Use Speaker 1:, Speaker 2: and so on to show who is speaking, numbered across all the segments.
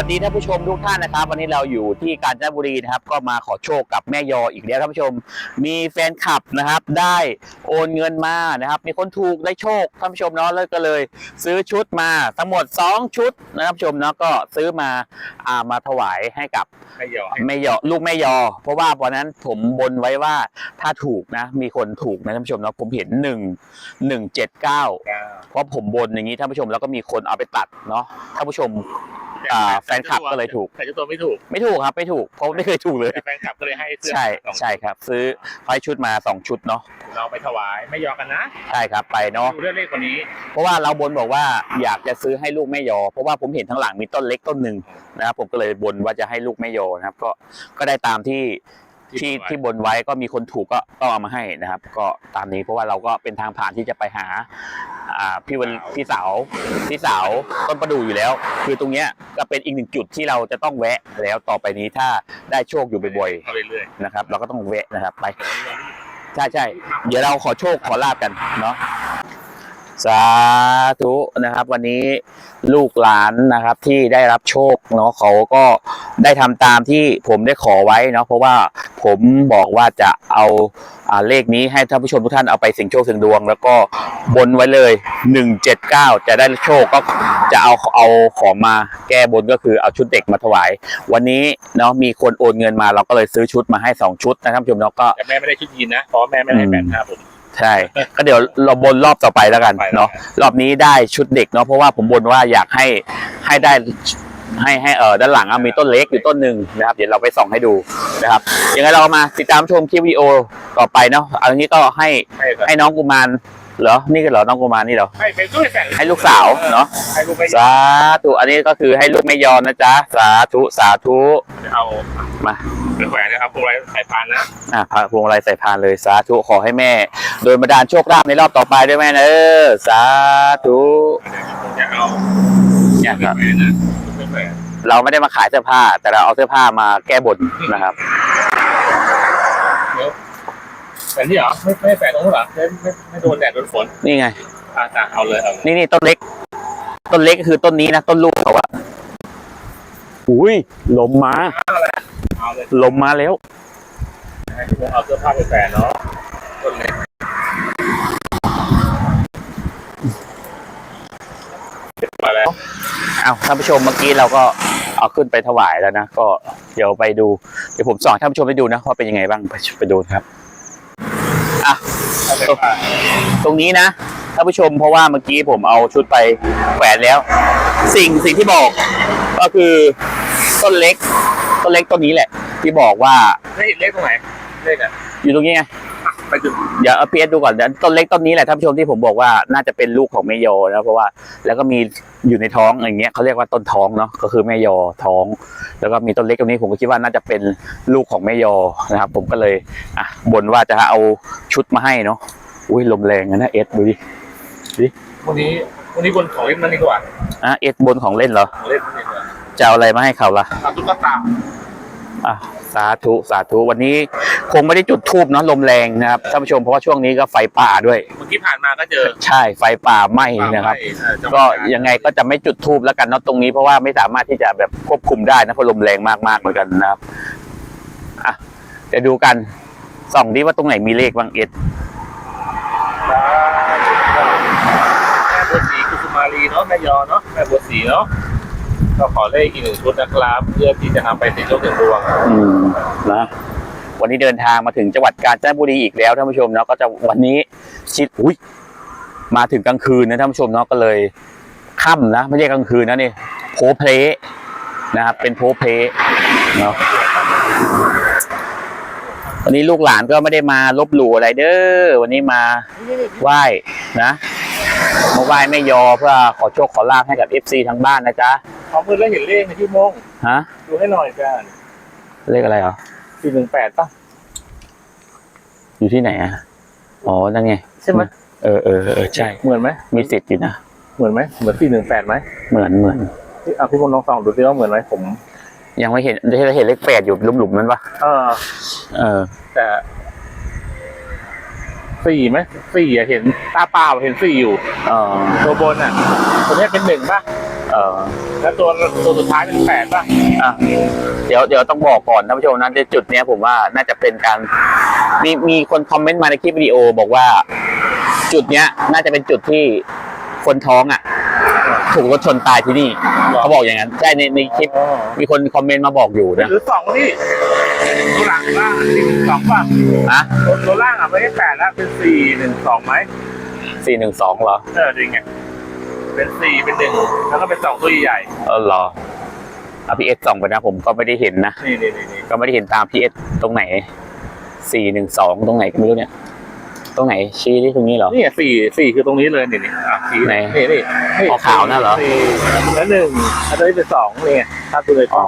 Speaker 1: วัสดีท่านผู้ชมทุกท่านนะครับ วันนี้เราอยู่ที่กาญจนบุรีนะครับ ก็มาขอโชคกับแม่ยออีกแล้วท่านผู้ชม มีแฟนคลับนะครับ ได้โอนเงินมานะครับ มีคนถูกได้โชคท่านผู้ชมเนาะแล้วก็เลย ซื้อชุดมาทั้งหมด 2 ชุดนะครับผู้ชมเนาะก็ซื้อมาอ่ามาถวายให้กับ
Speaker 2: ไม่ยอม
Speaker 1: แม่ยอลูกแม่ยอ เพราะว่าวันนั้นผมบนไว้ว่าถ้าถูกนะ มีคนถูกนะท่านผู้ชมเนาะผมเห็นหนึ่งหนึ่งเจ็ดเก้าเพราะผมบนอย่างนี้ท่านผู้ชมแล้วก็มีคนเอาไปตัดเนาะท่านผู้ชม อ่าแฟนคลับก็เลยถูก
Speaker 2: แต่เจ้าตัวไม่ถูก
Speaker 1: ไม่ถูกครับไม่ถูกเพราะไม่เคยถูกเลย
Speaker 2: แต่แฟนคลับก็เลยให้เสื้อ
Speaker 1: ใช่
Speaker 2: สอง
Speaker 1: ใช่ครับ ซื้อไฟชุดมาสองชุดเนาะ
Speaker 2: เราไปถวายไม่ยอมกันนะ
Speaker 1: ใช่ครับไปเนาะ
Speaker 2: ดูเรื่องเลขคนนี้
Speaker 1: เพราะว่าเราบนบอกว่าอยากจะซื้อให้ลูกแม่ยอ เพราะว่าผมเห็นทั้างหลังมีต้นเล็กต้นหนึ่งนะครับผมก็เลยบนว่าจะให้ลูกแม่ยอนะครับ ก็ก็ได้ตามที่ ที่ที่บนไว้ก็มีคนถูกก็ก็เอามาให้นะครับ ก็ตามนี้เพราะว่าเราก็เป็นทางผ่านที่จะไปหาอ่าพี่วันพี่สาวพี่สาวต้นประดู่อยู่แล้ว คือตรงเนี้ยก็เป็นอีกหนึ่งจุดที่เราจะต้องแวะแล้วต่อไปนี้ถ้าได้โชคอยู่บ่อย
Speaker 2: เข้าเรื่อย
Speaker 1: ๆนะครับ เราก็ต้องแวะนะครับไป
Speaker 2: ๆ
Speaker 1: ใช่ใช่เดี๋ยวเราขอโชคขอลาบกันเนาะ สาธุนะครับ วันนี้ลูกหลานนะครับที่ได้รับโชคเนาะเขาก็ได้ทำตามที่ผมได้ขอไว้เนาะเพราะว่าผมบอกว่าจะเอาอเลขนี้ให้ท่านผู้ชมทุกท่านเอาไปเสี่ยงโชคเสี่ยงดวง แล้วก็บนไว้เลย 179 จะได้โชคก็จะเอาเอาของมาแก้บนก็คือเอาชุดเด็กมาถวาย วันนี้เนาะมีคนโอนเงินมาเราก็เลยซื้อชุดมาให้สองชุดนะท่านผู้ชมเนาะก็
Speaker 2: แต่แม่ไม่ได้ชุดยีนนะเพราะแม่ไม่ได้แบนห้าผม
Speaker 1: ใช่ ก็เดี๋ยวเราบนรอบต่อไปแล้วกัน
Speaker 2: ไปแล้ว
Speaker 1: เนาะรอบนี้ได้ชุดเด็กเนาะเพราะว่าผมบนว่าอยากให้ให้ได้ให้ให้เออด้านหลังอะมีต้นเล็กอยู่ต้นหนึ่งนะครับ เดี๋ยวเราไปส่องให้ดูนะครับยังไงเรามาติดตามชมคลิปวิดีโอต่อไปเนาะเอาอย่างนี้ก็ให้
Speaker 2: ให้
Speaker 1: ให้น้องกุมาร เหรอ นี่ก็เหรอ น้องกุมารนี่เหรอ
Speaker 2: ให้เป็นด้วยแฟน
Speaker 1: ให้ลูกสาวเนาะ
Speaker 2: ให้ลูกไม่ยอม
Speaker 1: สาธุ อันนี้ก็คือให้ลูกไม่ยอมนะจ๊ะ สาธุ สาธุ
Speaker 2: เอา
Speaker 1: มา
Speaker 2: ไปแขวนนะครับพวกไรสายพานนะ
Speaker 1: อะพาพวงมาลัยใส่พานเลย สาธุ ขอให้แม่ โดยบันดาลโชคลาภในรอบต่อไปด้วยแม่นะเออ สาธุ
Speaker 2: ผมจะเอา
Speaker 1: เนี่ย
Speaker 2: ไป
Speaker 1: ครับ
Speaker 2: แขวนนะไปแขวน
Speaker 1: เราไม่ได้มาขายเสื้อผ้า แต่เราเอาเสื้อผ้ามาแก้บนนะครับ
Speaker 2: เดี๋ยว แขวนที่เหรอไม่ไม่แขวนตรงนู้นเหรอไม่ไม่ไม่โดนแดดโดนฝน
Speaker 1: นี่ไง
Speaker 2: อ่าจ้ะเอาเลยเอาเลย
Speaker 1: นี่นี่ต้นเล็ก ต้นเล็กก็คือต้นนี้นะต้นลูกเขาอะอุ้ยลมมา
Speaker 2: เอาเลย
Speaker 1: ลมมาแล้ว
Speaker 2: ให้ทุกคนเอาเสื้อผ้าไปแขวนเนาะต้นเล็กมาแล้ว
Speaker 1: เอาท่านผู้ชมเมื่อกี้เราก็เอาขึ้นไปถวายแล้วนะ ก็เดี๋ยวไปดู เดี๋ยวผมสอนท่านผู้ชมไปดูนะว่าเป็นยังไงบ้างไปไปดูครับอะ
Speaker 2: เอาเลยว่า
Speaker 1: ตรงนี้นะท่านผู้ชมเพราะว่าเมื่อกี้ผมเอาชุดไปแขวนแล้ว สิ่งสิ่งที่บอกก็คือต้นเล็กต้นเล็กต้นนี้แหละ ที่บอกว่า
Speaker 2: ไม่เห็นเลขตรงไหนเลขอะ
Speaker 1: อยู่ตรงนี้ไง
Speaker 2: ไปจุด
Speaker 1: เดี๋ยวเอาพีเอสดูก่อนเดี๋ยวต้นเล็กต้นนี้แหละท่านผู้ชมที่ผมบอกว่าน่าจะเป็นลูกของแม่ยอนะเพราะว่าแล้วก็มีอยู่ในท้องอย่างเงี้ยเขาเรียกว่าต้นท้องเนาะก็คือแม่ยอท้อง แล้วก็มีต้นเล็กตรงนี้ผมก็คิดว่าน่าจะเป็นลูกของแม่ยอนะครับ ผมก็เลยอะบนว่าจะเอาชุดมาให้เนาะอุ้ยลมแรงนะนะเอสดูดิ
Speaker 2: วันนี้วันนี้บนของเล่นมันดีกว่า
Speaker 1: อะเอสบนของเล่นเหรอ
Speaker 2: ของเล่นมันดีกว่า
Speaker 1: จะเอาอะไรมาให้เขาล่ะ
Speaker 2: ทำตุ๊กตา
Speaker 1: อะสาธุสาธุวันนี้คงไม่ได้จุดทูบเนาะลมแรงนะครับท่านผู้ชมเพราะว่าช่วงนี้ก็ไฟป่าด้วย
Speaker 2: เมื่อกี้ผ่านมาก็เจอ
Speaker 1: ใช่ไฟป่าไหม้นะครับ
Speaker 2: เออจังหวะ
Speaker 1: ก็ยังไงก็จะไม่จุดทูบแล้วกันเนาะตรงนี้เพราะว่าไม่สามารถที่จะแบบควบคุมได้นะเพราะลมแรงมากๆเหมือนกันนะครับอะเดี๋ยวดูกันส่องดิว่าตรงไหนมีเลขบ้างเอ็ด
Speaker 2: แม่บัวสีกุสุมาลีเนาะแม่ยอเนาะแม่บัวสีเนาะ ก็ขอเลขอีกหนึ่งชุดนะครับ เพื่อที่จะนำไปติดโชคถึงดวง
Speaker 1: อืมนะวันนี้เดินทางมาถึงจังหวัดกาญจนบุรีอีกแล้วท่านผู้ชมเนาะก็จะวันนี้ชิดอุ้ยมาถึงกลางคืนนะท่านผู้ชมเนาะก็เลยค่ำนะ ไม่ใช่กลางคืนนะนี่โพเพลนะครับเป็นโพเพลเนาะวันนี้ลูกหลานก็ไม่ได้มาลบหลู่อะไรเด้อวันนี้มาไหว้นะ มาไหว้แม่ยอเพื่อขอโชคขอลาภให้กับเอฟซีทางบ้านนะจ๊ะ
Speaker 2: ขอมือแล้วเห็นเลขในที่โมง
Speaker 1: ฮะ
Speaker 2: ดูให้หน่อยกัน
Speaker 1: เลขอะไรเหรอ
Speaker 2: สี่หนึ่งแปดป่ะ
Speaker 1: อยู่ที่ไหนอะอ๋อนั่นไง
Speaker 2: ใช่ไหม
Speaker 1: เออเออเออใช่
Speaker 2: เหมือนไหม
Speaker 1: มีสิทธิ์อยู่นะ
Speaker 2: เหมือนไหมเหมือนสี่หนึ่งแปดไหม
Speaker 1: เหมือนเหมือน
Speaker 2: ที่อะพี่พงษ์ลองส่องดูสิว่าเหมือนไหมผม
Speaker 1: ยังไม่เห็นเราเห็นเลขแปดอยู่หลุมหลุมๆนั้นปะ
Speaker 2: เออ
Speaker 1: เออ
Speaker 2: แต่ สี่ไหมสี่อะเห็นตาเปล่าเห็นสี่อยู่
Speaker 1: เออ
Speaker 2: ตัวบนอะตัวนี้เป็นหนึ่งป่ะ
Speaker 1: เออ
Speaker 2: แล้วตัวตัวสุดท้ายเป็นแปดป่ะ
Speaker 1: อะเดี๋ยวเดี๋ยวต้องบอกก่อนท่านผู้ชมนะในจุดเนี้ยผมว่าน่าจะเป็นการมีมีคนคอมเมนต์มาในคลิปวิดีโอบอกว่า จุดเนี้ย น่าจะเป็นจุดที่คนท้องอะ ถูกรถชนตายที่นี่ เขาบอกอย่างนั้นใช่ในในคลิป มีคนคอมเมนต์มาบอกอยู่นะ
Speaker 2: หรือสองนี่ ตัวหลังล่างสี่หนึ่งสองป่ะ
Speaker 1: อะ
Speaker 2: ตัวตัวล่างอะไม่ใช่แปดแล้วเป็นสี่หนึ่งสองไหม
Speaker 1: สี่หนึ่งสองเหรอ
Speaker 2: เออจริงไง เป็นสี่เป็นหนึ่งแล้วก็เป็นสองตัวใหญ่
Speaker 1: เออเหรอเอาพีเอสส่องไปนะผมก็ไม่ได้เห็นนะ
Speaker 2: นี่นี่นี่นี่
Speaker 1: ก็ไม่ได้เห็นตามพีเอสตรงไหนสี่หนึ่งสองตรงไหนก็ไม่รู้เนี่ย ตรงไหนชี้ที่ตรงนี้เหรอ
Speaker 2: นี่สี่สี่คือตรงนี้เลยนี่นี่อะสี่
Speaker 1: ไหน
Speaker 2: นี่นี่นี่
Speaker 1: ขาวๆนั่นเหรอ
Speaker 2: สี่แล้วหนึ่งแล้วตัวนี้เป็นสองนี่ไงถ้าตัวเลย
Speaker 1: อ๋อ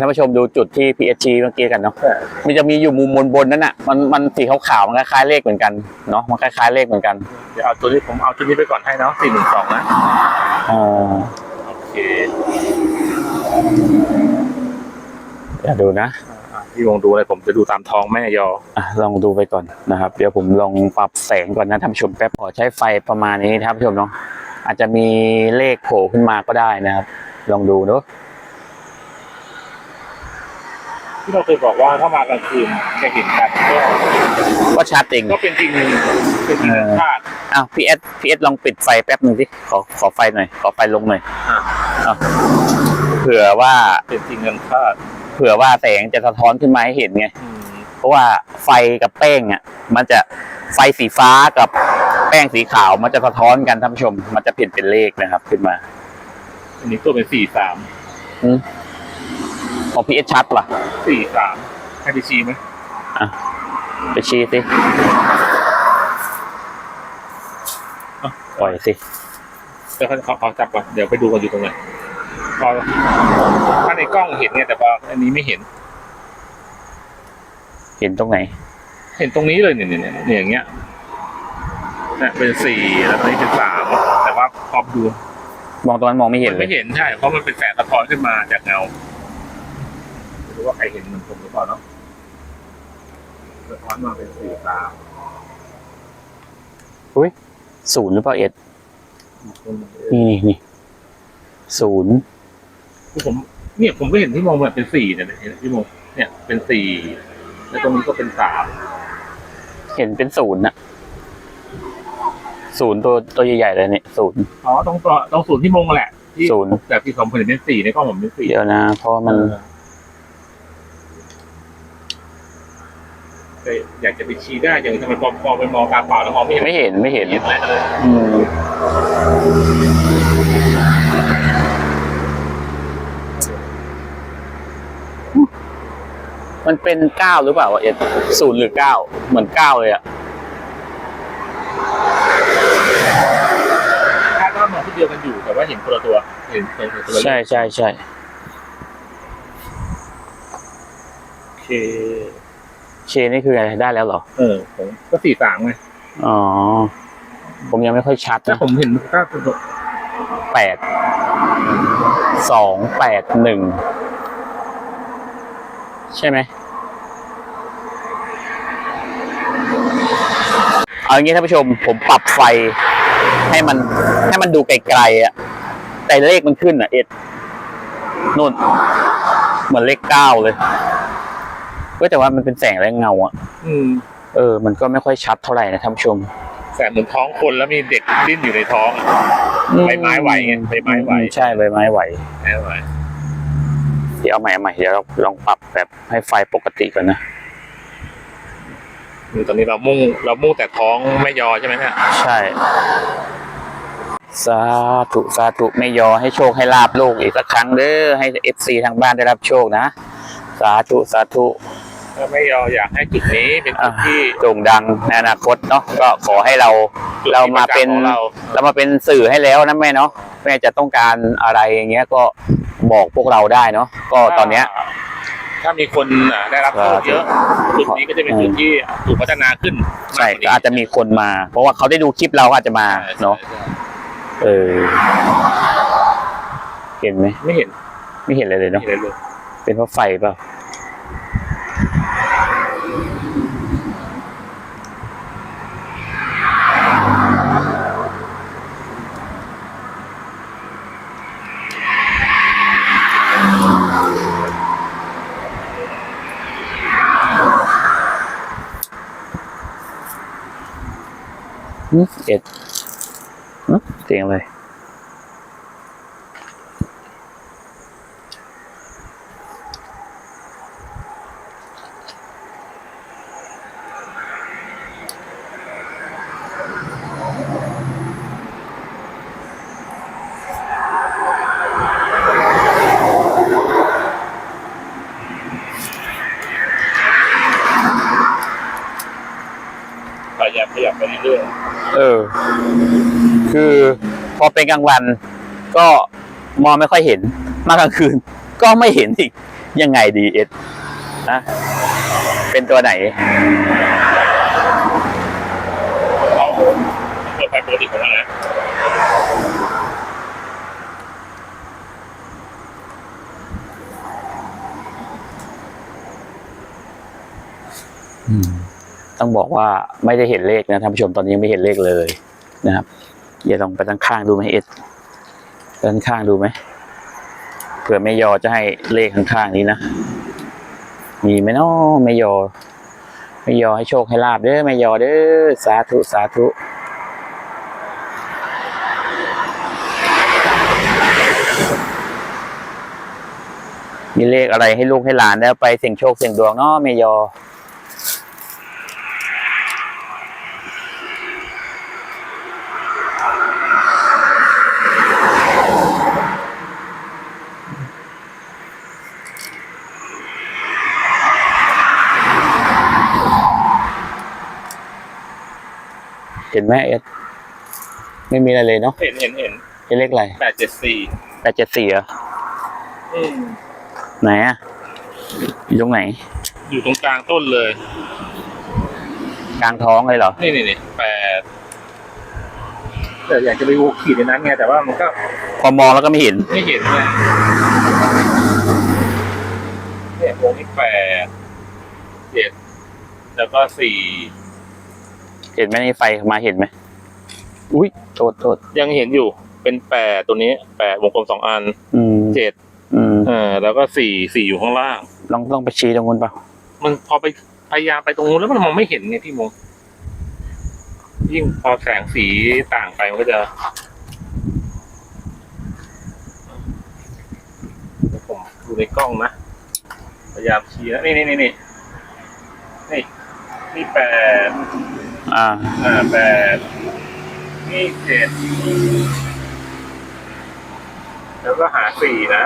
Speaker 1: ท่านผู้ชมดูจุดที่ PSG เมื่อกี้กันเนาะ
Speaker 2: ใช่
Speaker 1: มันจะมีอยู่มุมบนบนๆนั้นอะมันมันสีขาวๆมันคล้ายๆเลขเหมือนกันเนาะมันคล้ายๆเลขเหมือนกัน
Speaker 2: เดี๋ยวเอาตัวนี้ผมเอาตัวนี้ไปก่อนให้เนาะสี่หนึ่งสองนะ
Speaker 1: อ๋อ
Speaker 2: โอเค
Speaker 1: เดี๋ยวดูนะ
Speaker 2: อะพี่วงดูอะไรผมจะดูตามท้องแม่ยอ
Speaker 1: อะลองดูไปก่อนนะครับ เดี๋ยวผมลองปรับแสงก่อนนะท่านผู้ชมแป๊บขอใช้ไฟประมาณนี้นะครับท่านผู้ชมเนาะอาจจะมีเลขโผล่ขึ้นมาก็ได้นะครับ ลองดูเนาะ
Speaker 2: ที่เราเคยบอกว่าถ้ามากลางคืนจะเห็นกันก็
Speaker 1: ก็ชัดเอง
Speaker 2: ก็เป็นจริงเป็นจริง
Speaker 1: เออ
Speaker 2: คาด
Speaker 1: อ้าวพีเอสพีเอสลองปิดไฟแป๊บหนึ่งสิขอขอไฟหน่อย ขอไฟลงหน่อย
Speaker 2: อะ
Speaker 1: อ้าวเผื่อว่า
Speaker 2: เป็นจริงกันคาด
Speaker 1: เผื่อว่าแสงจะสะท้อนขึ้นมาให้เห็นไง
Speaker 2: อืม
Speaker 1: เพราะว่าไฟกับแป้งอะ มันจะไฟสีฟ้ากับแป้งสีขาวมันจะสะท้อนกันท่านผู้ชม มันจะเปลี่ยนเป็นเลขนะครับ ขึ้นมา
Speaker 2: อันนี้ตัวเป็นสี่สาม
Speaker 1: อืมของพีเอสชัดป่ะ
Speaker 2: สี่สามให้ไปชี้ไหม
Speaker 1: อะไปชี้สิปล่อยสิ
Speaker 2: เดี๋ยวเขาเขาเขาจับก่อนเดี๋ยวไปดูกันอยู่ตรงไหนพอถ้าในกล้องเห็นเนี่ยแต่ว่าอันนี้ไม่เห็น
Speaker 1: เห็นตรงไหน
Speaker 2: เห็นตรงนี้เลยเนี่ยเนี่ยเนี่ยเนี่ยอย่างเงี้ยเนี่ยเป็นสี่แล้วตอนนี้เป็นสามแต่ว่าพอดู
Speaker 1: มองตรงนั้นมองไม่เห็นเลย
Speaker 2: ไม่เห็นใช่เพราะมันเป็นแสงสะท้อนขึ้นมาจากเงาไม่ รู้ว่าใครเห็นเหมือนผมหรือเปล่าเนาะสะท้อนมาเป็นสี่สาม
Speaker 1: ศูนย์หรือเปล่าเอ็ดนี่นี่นี่ศูนย์
Speaker 2: คือผม เนี่ยผมก็เห็นที่มองแบบเป็นสี่เนี่ยเห็นที่มองเนี่ยเป็นสี่แล้วตรงนี้ก็เป็นสาม
Speaker 1: เห็นเป็นศูนย์นะศูนย์ตัวตัวใหญ่ๆเลยเนี่ยศูนย์
Speaker 2: อ๋อตรงตัวตรงศูนย์ที่มงแหละที่
Speaker 1: ศูนย์
Speaker 2: แบบที่ผมเห็นเป็นสี่ในกล้องผมเป็นสี่
Speaker 1: เดี๋ยวนะเพราะว่ามัน
Speaker 2: แต่อยากจะไปชี้ได้อย่างทำไมพอพอไปมองตาเปล่าแล้วมองไม่เห็น
Speaker 1: ไม่เห็นไม่เห็น
Speaker 2: เห็นอะไรเลย
Speaker 1: อืมมันเป็นเก้าหรือเปล่าวะเอ็ดศูนย์หรือเก้าเหมือนเก้าเลยอะ
Speaker 2: คาดว่ามองที่เดียวกันอยู่แต่ว่าเห็นคนละตัวเห็นเห็นคนละ
Speaker 1: ใช่ใช่ใช่
Speaker 2: โอเค
Speaker 1: เชนนี่คืออะไรได้แล้วเหรอ
Speaker 2: เออผมก็สี่สามไง
Speaker 1: อ๋อ ผมยังไม่ค่อยชัด
Speaker 2: ถ้า
Speaker 1: นะ
Speaker 2: ผมเห็นก็
Speaker 1: แปดสองแปดหนึ่งใช่ไหมเอาอย่างนี้ท่านผู้ชมผมปรับไฟให้มันให้มันดูไกลๆอะแต่เลขมันขึ้นอะ เอ็ดนู่น เหมือนเลขเก้าเลย ก็แต่ว่ามันเป็นแสงและเงาอะ
Speaker 2: อืม
Speaker 1: เออ มันก็ไม่ค่อยชัดเท่าไหร่นะท่านผู้ชม
Speaker 2: แสบเหมือนท้องคนแล้วมีเด็กดิ้นอยู่ในท้องอะใบไม้ไหวไงใบไม้ไหว
Speaker 1: อืใช่ใบไม้ไหว
Speaker 2: แอบไว้
Speaker 1: เดี๋ยวเอาใหม่เอาใหม่เดี๋ยวเราลองปรับแบบให้ไฟปกติก่อนนะ
Speaker 2: คือตอนนี้เรามุ่งเรามุ่งแต่ท้องไม่ยอใช่ไหมเนี่ย
Speaker 1: ใช่ สาธุสาธุไม่ยอให้โชคให้ลาบโลกอีกสักครั้งเด้อให้เอฟซีทางบ้านได้รับโชคนะ สาธุสาธุ
Speaker 2: ถ้าไม่ยออยากให้จุดนี้เป็นจุดที่
Speaker 1: โด่งดังในอนาคตเนาะก็ขอให้เรา
Speaker 2: จุด
Speaker 1: เรามาเป็น
Speaker 2: ที่ประจำของเรา
Speaker 1: เรามาเป็นสื่อให้แล้วนะแม่เนาะแม่จะต้องการอะไรอย่างเงี้ยก็บอกพวกเราได้เนาะก็ตอนเนี้ย
Speaker 2: ถ้ามีคนอะได้รับโทษเยอะจุดนี้ก็จะเป็นจุดที่ถูกพัฒนาขึ้น
Speaker 1: ใช่
Speaker 2: มกกว่
Speaker 1: ก็
Speaker 2: นี้
Speaker 1: อาจจะมีคนมา เพราะว่าเขาได้ดูคลิปเราก็อาจจะมา
Speaker 2: ใช่
Speaker 1: เนาะ
Speaker 2: ใช่
Speaker 1: เออเห็นไหม
Speaker 2: ไม่เห็น
Speaker 1: ไม่เห็นเลยเลย
Speaker 2: ไม่
Speaker 1: เนาะ
Speaker 2: เห็นเลย
Speaker 1: เป็นเพราะไฟเปล่า เอ็ดเสียงอะไร
Speaker 2: พยายามขยับไปเรื่อย
Speaker 1: เออ คือ พอเป็นกลางวันก็มองไม่ค่อยเห็น มากลางคืน ก็ไม่เห็นอีก ยังไงดีเอ็ดนะเป็นตัวไหน
Speaker 2: ๆเราเปิดไฟปกติของมันนะ
Speaker 1: ต้องบอกว่าไม่ได้เห็นเลขนะท่านผู้ชมตอนนี้ยังไม่เห็นเลขเลยนะครับ อย่าลองไปด้านข้างดูไหมเอ็ดด้านข้างดูไหมเผื่อแม่ยอจะให้เลขข้างๆนี้นะมีไหมเนาะแม่ยอแม่ยอให้โชคให้ลาบเด้อแม่ยอเด้อสาธุสาธุมีเลขอะไรให้ลูกให้หลานได้ไปเสี่ยงโชคเสี่ยงดวงเนาะแม่ยอ ห็นไหมเอสไม่มีอะไรเลยเนาะ
Speaker 2: เห็นเห็นเห็น
Speaker 1: เป็นเลขอะไร
Speaker 2: แปดเจ็ดสี่
Speaker 1: แปดเจ็ดสี่เหรอ
Speaker 2: อืม
Speaker 1: ไหนอะอยู่ตรงไหน
Speaker 2: อยู่ตรงกลางต้นเลย
Speaker 1: กลางท้องเลยเหรอ
Speaker 2: นี่นี่นี่แปดแต่อยากจะไปวูขีดในนั้นไงแต่ว่ามันก็
Speaker 1: พอมองแล้วก็ไม่เห็น
Speaker 2: ไม่เห็นไงเนี่ยวงที่แปดเจ็ดแล้วก็สี่
Speaker 1: เห็นไหมในไฟมาเห็นไหมอุ้ยโทษโทษ
Speaker 2: ยังเห็นอยู่เป็นแปดตัวนี้แปดวงกลมสองอัน
Speaker 1: อืม
Speaker 2: เจ็ด
Speaker 1: อืม
Speaker 2: เออแล้วก็สี่สี่อยู่ข้างล่าง
Speaker 1: ลองต้องไปชี้ตรงนู้นเปล่า
Speaker 2: มันพอไปพยายามไปตรงนู้นแล้วมันมองไม่เห็นไงพี่มงยิ่งพอแสงสีต่างไปมันก็จะเดี๋ยวผมดูในกล้องนะพยายามชี้นะนี่นี่นี่นี่นี่นี่แปด
Speaker 1: อ่า
Speaker 2: อ่าแปดนี่เจ็ดแล้วก็หาสี่นะ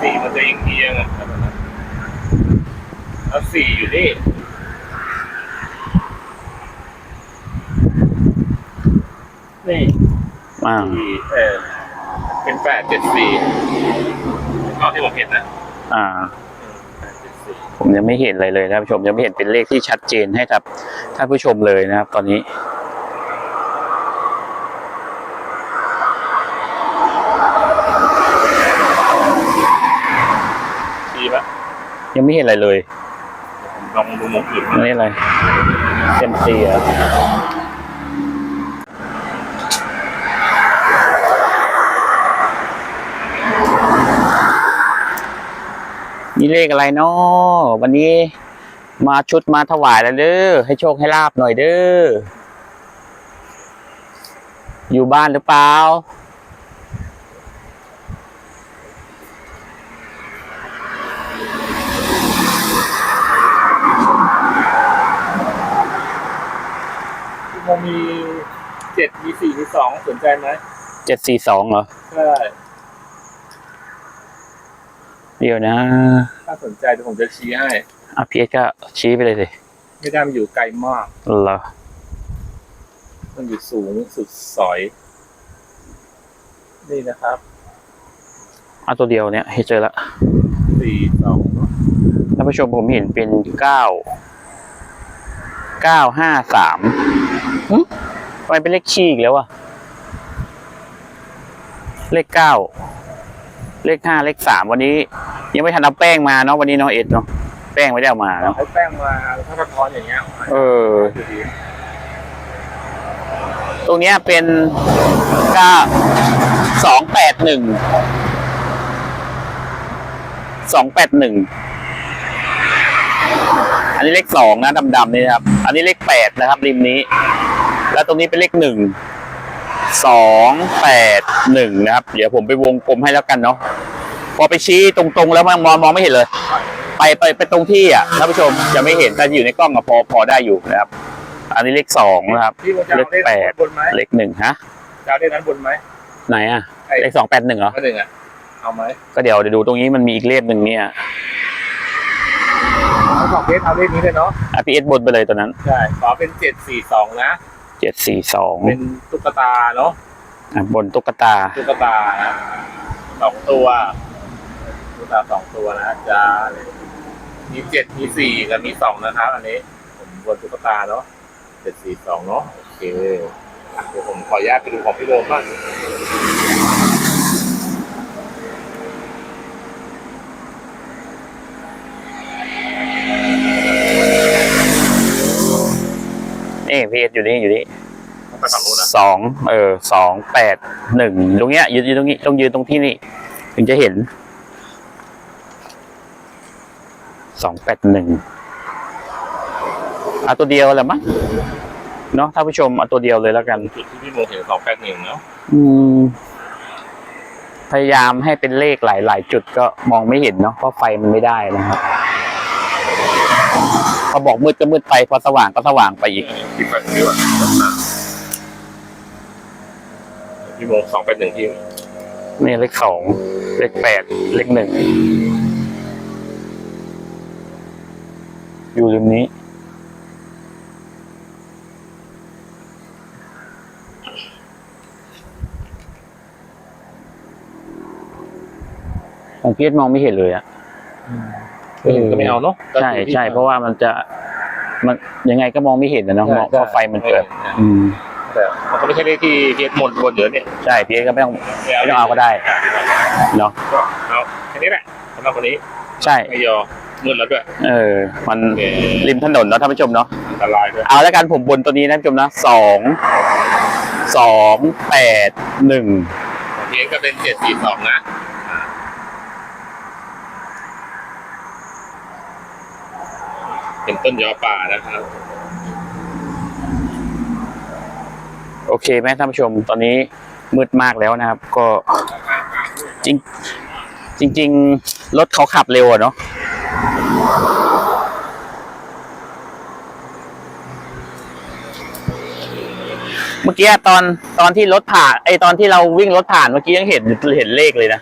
Speaker 2: สี่มันจะเอียงเอียงๆอะแล้วสี่อยู่นี่นี่
Speaker 1: อ่า
Speaker 2: สี่เออเป็นแปดเจ็ดสี่ก็ที่ผมเห็นนะ
Speaker 1: อ่า
Speaker 2: แปดเจ็ดสี่
Speaker 1: ผมยังไม่เห็นอะไรเลยท่านผู้ชมยังไม่เห็นเป็นเลขที่ชัดเจนให้กับท่านผู้ชมเลยนะครับ ตอนนี้
Speaker 2: สี่ปะ
Speaker 1: ยังไม่เห็นอะไรเลย
Speaker 2: ผมลองดูมุมอื่น
Speaker 1: อันนี่อะไรเซมซีเห รอนี่เลขอะไรเนาะวันนี้มาชุดมาถวายแล้วเด้อให้โชคให้ลาบหน่อยเด้ออยู่บ้านหรือเปล่า
Speaker 2: มันมีเจ็ดมีสี่มีสองสนใจไหม
Speaker 1: เจ็ดสี่สองเหรอ
Speaker 2: ใช่
Speaker 1: เดี๋ยวนะ
Speaker 2: ถ้าสนใจเดี๋ยวผมจะชี้ให้
Speaker 1: อะพีเอสก็ชี้ไปเลยสิ
Speaker 2: ไม่ได้มันอยู่ไกลมาก
Speaker 1: เหรอ
Speaker 2: มันอยู่สูงสุดสอย นี่นะครับ
Speaker 1: เอาตัวเดียวเนี่ยให้เจอละ
Speaker 2: สี่สอง
Speaker 1: ท่านผู้ชมผมเห็นเป็นเก้าเก้าห้าสามทำไมเป็นเลขขี้อีกแล้วอะเลขเก้าเลขห้าเลขสามวันนี้ ยังไม่ทันเอาแป้งมาเนาะวันนี้เนาะเอ็ดเนาะแป้งไม่ได้เอามาเนาะ
Speaker 2: ให้แป้งมาถ้าสะท้อนอย่างเงี้ย
Speaker 1: เออ
Speaker 2: อยู่ดี
Speaker 1: ตรงเนี้ยเป็นเก้าสองแปดหนึ่งสองแปดหนึ่งอันนี้เลขสองนะดำๆนี่นะครับ อันนี้เลขแปดนะครับ ริมนี้ แล้วตรงนี้เป็นเลขหนึ่งสองแปดหนึ่งนะครับ เดี๋ยวผมไปวงกลมให้แล้วกันเนาะ พอไปชี้ตรงๆแล้วมันมองมองไม่เห็นเลย ไปไปไปตรงที่อะท่านผู้ชมจะไม่เห็นแต่อยู่ในกล้องอะพอพอได้อยู่นะครับ อันนี้เลขสองนะครับ
Speaker 2: พี่มันจะ
Speaker 1: เล
Speaker 2: เอา
Speaker 1: ข
Speaker 2: เลข
Speaker 1: แปด
Speaker 2: บนไหม
Speaker 1: เลขหนึ่งฮะ
Speaker 2: จะเอาเลขนั้นบนไหม
Speaker 1: ไหนอะ
Speaker 2: ไอ้
Speaker 1: เลขสองแปดหนึ่งเหรอ
Speaker 2: ข้อหนึ่งอะเอาไหม
Speaker 1: ก็เดี๋ยวเดี๋ยวดูตรงนี้มันมีอีกเลขหนึ่งเนี่ย
Speaker 2: เอาสองเลขเอาเลขนี้เลยเนาะ
Speaker 1: อะพีเอสบนไปเลยตัวนั้น
Speaker 2: ใช่ขอเป็นเจ็ดสี่สองนะ
Speaker 1: เจ็ดสี่สอง
Speaker 2: เป็นตุ๊กตาเนาะ
Speaker 1: อะบนตุ๊กตา
Speaker 2: ตุ๊กตานะสองตัว ตุ๊กตาสองตัวนะจ้ามีเจ็ดมีสี่กับมีสองนะครับ อันนี้ ผมบนตุ๊กตาเนาะเจ็ดสี่สองเนาะโอเคอะเดี๋ยวผมขออนุญาตไปดูของพี่โรมบ้าง
Speaker 1: นี่พีเอสอยู่นี่อยู่นี่
Speaker 2: ไปฝั่งนู้นนะ
Speaker 1: สองเออสองแปดหนึ่งตรงเนี้ยยืนยืนตรงนี้ต้องยืนตรงที่นี่ ถึงจะเห็น สองแปดหนึ่งเอาตัวเดียวแหละมั้งเนาะท่านผู้ชมเอาตัวเดียวเลยแล้วกัน
Speaker 2: จุดที่พี่โมเห็นสองแปดหนึ่งเนาะ
Speaker 1: อืมพยายามให้เป็นเลขหลาย ๆ จุดก็มองไม่เห็นเนาะเพราะไฟมันไม่ได้นะครับพอบอกมืดก็มืดไปพอสว่างก็สว่างไปอีก
Speaker 2: พี่แปดพี่ว่าพี่โมสองแปดหนึ่งที่
Speaker 1: นี่เลขสองเลขแปดเลขหนึ่ง อยู่ริมนี้ ของพีเอสมองไม่เห็นเลยอะ
Speaker 2: ไม่เห็นก็ไม่เอาเนาะ
Speaker 1: ใช่ใช่เพราะว่ามันจะ มันยังไงก็มองไม่เห็นนะเนาะ
Speaker 2: ใช่
Speaker 1: มองเพราะไฟมันเกิด
Speaker 2: ใช่
Speaker 1: อืม
Speaker 2: แต่มันก็ไม่ใช่เลขที่พีเอสมนบนเยอะเนี่ย
Speaker 1: ใช่พีเอสก็ไม่ต้องไม่ต้องเอาก็ได้เนาะ
Speaker 2: ก็เอาแค่นี้แหละสำหรับวันนี้
Speaker 1: ใช่
Speaker 2: ไม่ยอ มมืดแล้วด้วย
Speaker 1: เออ มัน
Speaker 2: โอเค
Speaker 1: ริมถนนเนาะท่านผู้ชมเนาะ
Speaker 2: อันตรายด้วย
Speaker 1: เอาแล้วกันผมบนตัวนี้นะท่านผู้ชมนะสองสองแปดหนึ่ง
Speaker 2: ของพีเอสก็เป็นเจ็ดสี่สองนะอ่าเป็นต้นยอป่านะครับ
Speaker 1: โอเคไหมท่านผู้ชมตอนนี้มืดมากแล้วนะครับ ก็จริง จริง ๆ รถเขาขับเร็วอะเนาะ เมื่อกี้ตอนตอนที่รถผ่านไอตอนที่เราวิ่งรถผ่านเมื่อกี้ยังเห็นเห็นเลขเลยนะ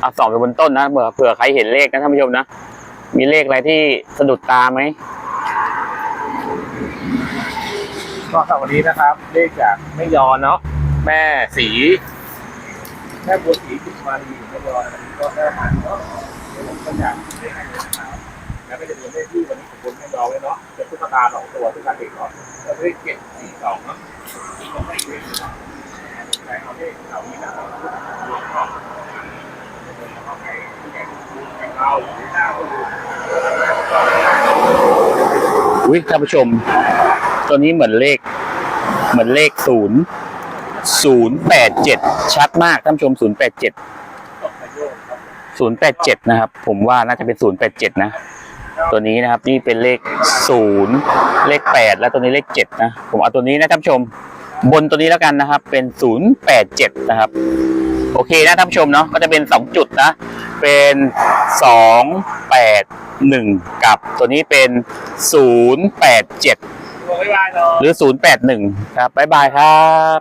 Speaker 1: เอาส่องไปบนต้นนะเผื่อเผื่อใครเห็นเลขนะท่านผู้ชมนะ มีเลขอะไรที่สะดุดตาไหม
Speaker 2: ก็สำหรับวันนี้นะครับเลขจากแม่ยอเนาะแม่สี แม่บัวสีกุมารีแม่ยอนะครับก็ได้มาเนาะเดี๋ยวผมก็อยากเลขให้เลยนะครับแล้วก็จะเป็นเลขที่วันนี้ผมบนแม่ยอไว้เนาะเป็นตุ๊กตาสองตัวตุ๊กตาเด็กเนาะแล้วเลขเจ็ดสี่สองเนาะที่ก็ให้เลขเนาะแต่เอาเลขเหล่านี้นะครับรวมเนาะเอาไปที่ไหนกับเราหน้าก็ดู
Speaker 1: อุ้ยท่านผู้ชม ตัวนี้เหมือนเลข เหมือนเลขศูนย์ ศูนย์แปดเจ็ดชัดมากท่านผู้ชมศูนย์แปดเจ็ด
Speaker 2: ตกประโยชน์ครับ
Speaker 1: ศูนย์แปดเจ็ดนะครับ ผมว่าน่าจะเป็นศูนย์แปดเจ็ดนะ ตัวนี้นะครับนี่เป็นเลขศูนย์เลขแปดแล้วตัวนี้เลขเจ็ดนะ ผมเอาตัวนี้นะท่านผู้ชม บนตัวนี้แล้วกันนะครับ เป็นศูนย์แปดเจ็ดนะครับ โอเคนะท่านผู้ชมเนาะก็จะเป็นสองจุดนะ เป็นสองแปดหนึ่งกับตัวนี้เป็นศูนย์แปดเจ็ด
Speaker 2: บ๊ายบายเนาะ
Speaker 1: หรือศูนย์แปดหนึ่งครับ บ๊ายบายครับ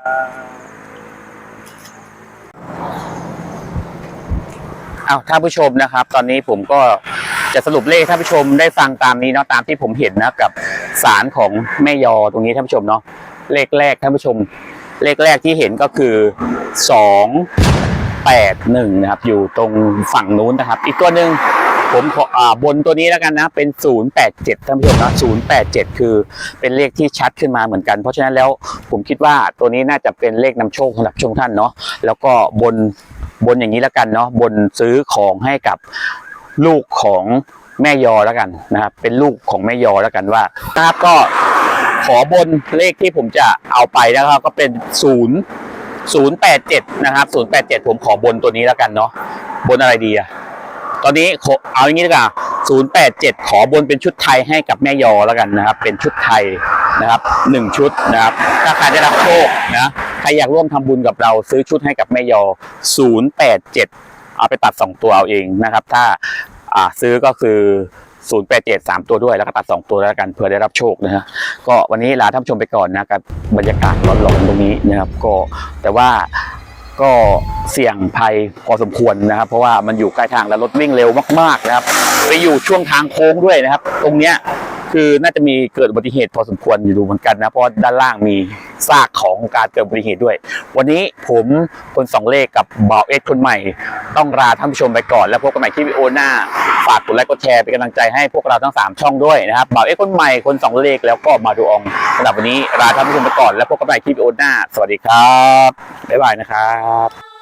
Speaker 1: เอาท่านผู้ชมนะครับ ตอนนี้ผมก็จะสรุปเลขท่านผู้ชมได้ฟังตามนี้เนาะตามที่ผมเห็นนะกับสารของแม่ยอตรงนี้ท่านผู้ชมเนาะเลขแรกท่านผู้ชม เลขแรกที่เห็นก็คือสองแปดหนึ่งนะครับ อยู่ตรงฝั่งนู้นนะครับ อีกตัวหนึ่งผมขออ่าบนตัวนี้แล้วกันนะเป็นศูนย์แปดเจ็ดท่านผู้ชมนะศูนย์แปดเจ็ดคือเป็นเลขที่ชัดขึ้นมาเหมือนกัน เพราะฉะนั้นแล้วผมคิดว่าตัวนี้น่าจะเป็นเลขนำโชคสำหรับชมท่านเนาะแล้วก็บน บนอย่างนี้แล้วกันเนาะบนซื้อของให้กับลูกของแม่ยอแล้วกันนะครับ เป็นลูกของแม่ยอแล้วกันว่านะครับก็ขอบนเลขที่ผมจะเอาไปนะครับ ก็เป็นศูนย์ศูนย์แปดเจ็ดนะครับศูนย์แปดเจ็ดผมขอบนตัวนี้แล้วกันเนาะบนอะไรดีอะตอนนี้เอาอย่างนี้ดีกว่าศูนย์แปดเจ็ดขอบนเป็นชุดไทยให้กับแม่ยอแล้วกันนะครับ เป็นชุดไทย นะครับหนึ่งชุดนะครับถ้าใครได้รับโชคนะใครอยากร่วมทำบุญกับเราซื้อชุดให้กับแม่ยอศูนย์แปดเอาไปตัดสองตัวเอาเองนะครับ ถ้าอ่าซื้อก็คือ 0 8 7 3 ตัวด้วยแล้วก็ตัด 2 ตัวแล้วกันเพื่อได้รับโชคนะฮะก็วันนี้ลาท่านผู้ชมไปก่อนนะกับบรรยากาศร้อนๆตรงนี้นะครับ ก็แต่ว่าก็เสี่ยงภัยพอสมควรนะครับ เพราะว่ามันอยู่ใกล้ทางและรถวิ่งเร็วมากๆนะครับ ไปอยู่ช่วงทางโค้งด้วยนะครับ ตรงเนี้ย คือน่าจะมีเกิดอุบัติเหตุพอสมควรอยู่ดูเหมือนกันนะ เพราะด้านล่างมีซากของการเกิดอุบัติเหตุด้วย วันนี้ผมคนสองเลขกับบ่าวเอสคนใหม่ ต้องลาท่านผู้ชมไปก่อน แล้วพบกันใหม่ที่วิดีโอหน้า ฝากกดไลค์กดแชร์เป็นกำลังใจให้พวกเราทั้ง 3 ช่องด้วยนะครับบ่าวเอ็กซ์คนใหม่คนสองเลขแล้วก็มาดูองสำหรับวันนี้ลาท่านผู้ชมไปก่อน แล้วพบกันใหม่ที่วิดีโอหน้า สวัสดีครับบ๊ายบายนะครับ